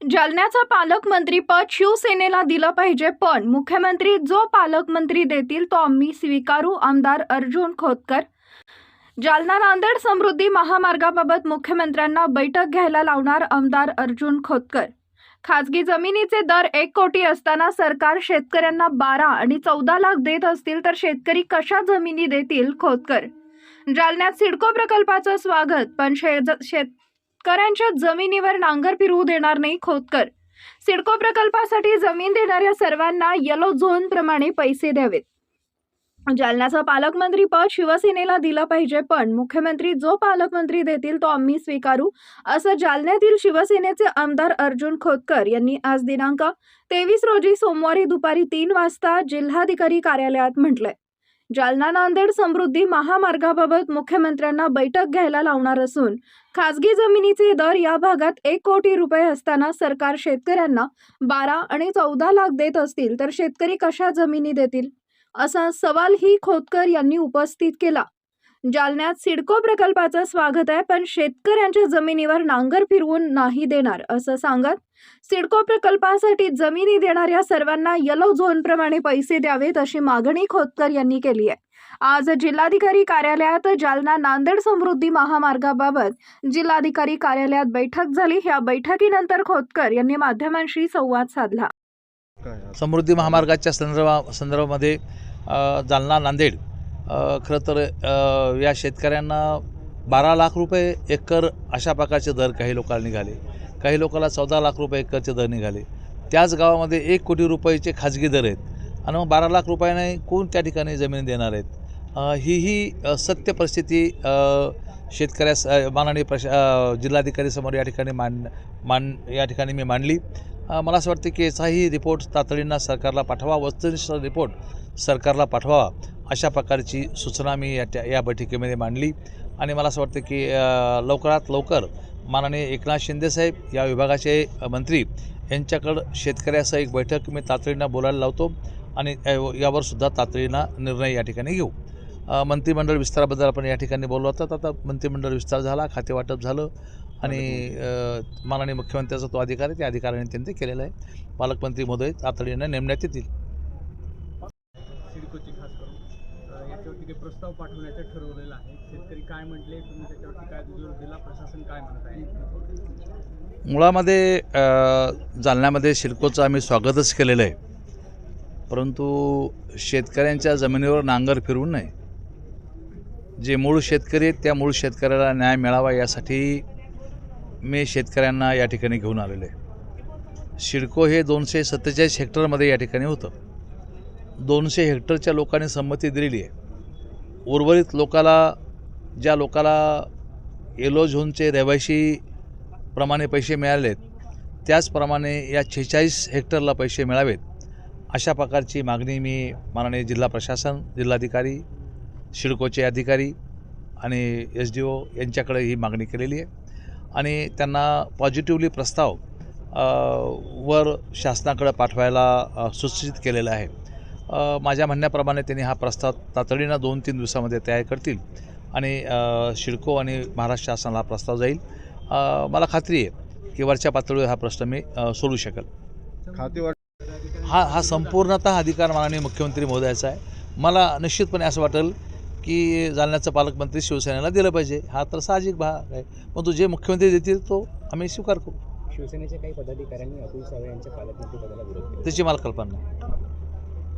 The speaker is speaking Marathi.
जालन्याचं पालकमंत्रीपद शिवसेनेला दिलं पाहिजे पण मुख्यमंत्री जो पालकमंत्री देतील तो आम्ही स्वीकारू आमदार अर्जुन खोतकर. जालना नांदेड समृद्धी महामार्गाबाबत मुख्यमंत्र्यांना बैठक घ्यायला लावणार आमदार अर्जुन खोतकर. खाजगी जमिनीचे दर एक कोटी असताना सरकार शेतकऱ्यांना बारा आणि चौदा लाख देत असतील तर शेतकरी कशा जमिनी देतील खोतकर? जालन्यात सिडको प्रकल्पाचं स्वागत पण शेज शेतकऱ्यांच्या जमिनीवर नांगर फिरवू देणार नाही खोतकर. सिडको प्रकल्पासाठी जमीन देणाऱ्या सर्वांना येलो झोन प्रमाणे पैसे द्यावेत. जालन्याचं पालकमंत्री पद शिवसेनेला दिलं पाहिजे पण मुख्यमंत्री जो पालकमंत्री देतील तो आम्ही स्वीकारू असं जालन्यातील शिवसेनेचे आमदार अर्जुन खोतकर यांनी आज दिनांक तेवीस रोजी सोमवारी दुपारी तीन वाजता जिल्हाधिकारी कार्यालयात म्हटलंय. जालना नांदेड समृद्धी महामार्गाबाबत मुख्यमंत्र्यांना बैठक घ्यायला लावणार असून खासगी जमिनीचे दर या भागात एक कोटी रुपये असताना सरकार शेतकऱ्यांना बारा आणि चौदा लाख देत असतील तर शेतकरी कशा जमिनी देतील? असा सवालही खोतकर यांनी उपस्थित केला. जालन्यात सिडको प्रकल्पाचं स्वागत आहे पण शेतकऱ्यांच्या जमिनीवर नांगर फिरवून नाही देणार असं सांगत सिडको प्रकल्पासाठी जमिनी देणाऱ्या सर्वांना येलो झोनप्रमाणे पैसे द्यावेत अशी मागणी खोतकर यांनी केली आहे. आज जिल्हाधिकारी कार्यालयात जालना नांदेड समृद्धी महामार्गाबाबत जिल्हाधिकारी कार्यालयात बैठक झाली. ह्या बैठकीनंतर खोतकर यांनी माध्यमांशी संवाद साधला. समृद्धी महामार्गाच्या संदर्भा संदर्भामध्ये जालना नांदेड खरं तर या शेतकऱ्यांना बारा लाख रुपये एकर अशा प्रकारचे दर काही लोकांना निघाले. काही लोकांना चौदा लाख रुपये एकरचे दर निघाले. त्याच गावामध्ये एक कोटी रुपयाचे खाजगी दर आहेत. आणि मग बारा लाख रुपयाने कोण त्या ठिकाणी जमीन देणार आहेत? ही ही सत्य परिस्थिती शेतकऱ्यास माननीय प्रशा अ, जिल्हाधिकारीसमोर या ठिकाणी मांड मान या ठिकाणी मी मांडली. मला असं वाटतं की याचाही रिपोर्ट तातडीनं सरकारला पाठवा. वस्तुनिष्ठ रिपोर्ट सरकारला पाठवावा. अशा प्रकारची सूचना मी या त्या या बैठकीमध्ये मांडली. आणि मला असं वाटतं की लवकरात लवकर माननीय एकनाथ शिंदेसाहेब या विभागाचे मंत्री यांच्याकडं शेतकऱ्यासह एक बैठक मी तातडीनं बोलायला लावतो आणि यावरसुद्धा यावर सुद्धा तातडीनं निर्णय या ठिकाणी घेऊ. मंत्रिमंडळ विस्ताराबद्दल आपण या ठिकाणी बोललो होतात आता मंत्रिमंडळ विस्तार झाला खातेवाटप झालं आणि माननीय मुख्यमंत्र्याचा तो अधिकार आहे त्या अधिकाऱ्याने त्यांनी ते आहे. पालकमंत्री महोदय तातडीनं नेमण्यात येतील. ते प्रस्ताव पाठवण्याचं ठरवलेलं आहे शेतकरी काय म्हटले तुम्ही त्याच्यावरती काय जोर दिला प्रशासन काय म्हणत आहे? मुळामध्ये जालन्यामध्ये शिडकोचं आम्ही स्वागतच केलेलं आहे. परंतु शेतकऱ्यांच्या जमिनीवर नांगर फिरवून नाही जे मूळ शेतकरी आहेत त्या मूळ शेतकऱ्याला न्याय मिळावा यासाठी मी शेतकऱ्यांना या ठिकाणी घेऊन आलेलो आहे. शिडको हे दोनशे सत्तेचाळीस हेक्टरमध्ये या ठिकाणी होतं. दोनशे हेक्टरच्या लोकांनी संमती दिलेली आहे. उर्वरित लोकाला ज्या लोकाला येलो झोनचे रहिवाशी प्रमाणे पैसे मिळाले आहेत त्याचप्रमाणे या छेचाळीस हेक्टरला पैसे मिळावेत अशा प्रकारची मागणी मी माननीय जिल्हा प्रशासन जिल्हाधिकारी शिडकोचे अधिकारी आणि एस डी ओ यांच्याकडे ही मागणी केलेली आहे. आणि त्यांना पॉझिटिव्हली प्रस्ताव वर शासनाकडे पाठवायला अ, सूचित केलेलं आहे. माझ्या म्हणण्याप्रमाणे त्यांनी हा प्रस्ताव तातडीनं दोन तीन दिवसामध्ये तयार करतील. आणि शिडको आणि महाराष्ट्र शासनाला हा प्रस्ताव जाईल. मला खात्री आहे की वरच्या पातळीवर हा प्रश्न मी सोडू शकेल. हा हा संपूर्णतः अधिकार माननीय मुख्यमंत्री महोदयाचा आहे. मला निश्चितपणे असं वाटेल की जालन्याचं पालकमंत्री शिवसेनेला दिलं पाहिजे. हा तर साहजिक भाग आहे. पण तो जे मुख्यमंत्री देतील तो आम्ही स्वीकार करू. शिवसेनेच्या काही पदाधिकाऱ्यांनी अतुल सावे यांच्या पालकमंत्रीपदाला विरोध केला. त्याची मला कल्पना नाही.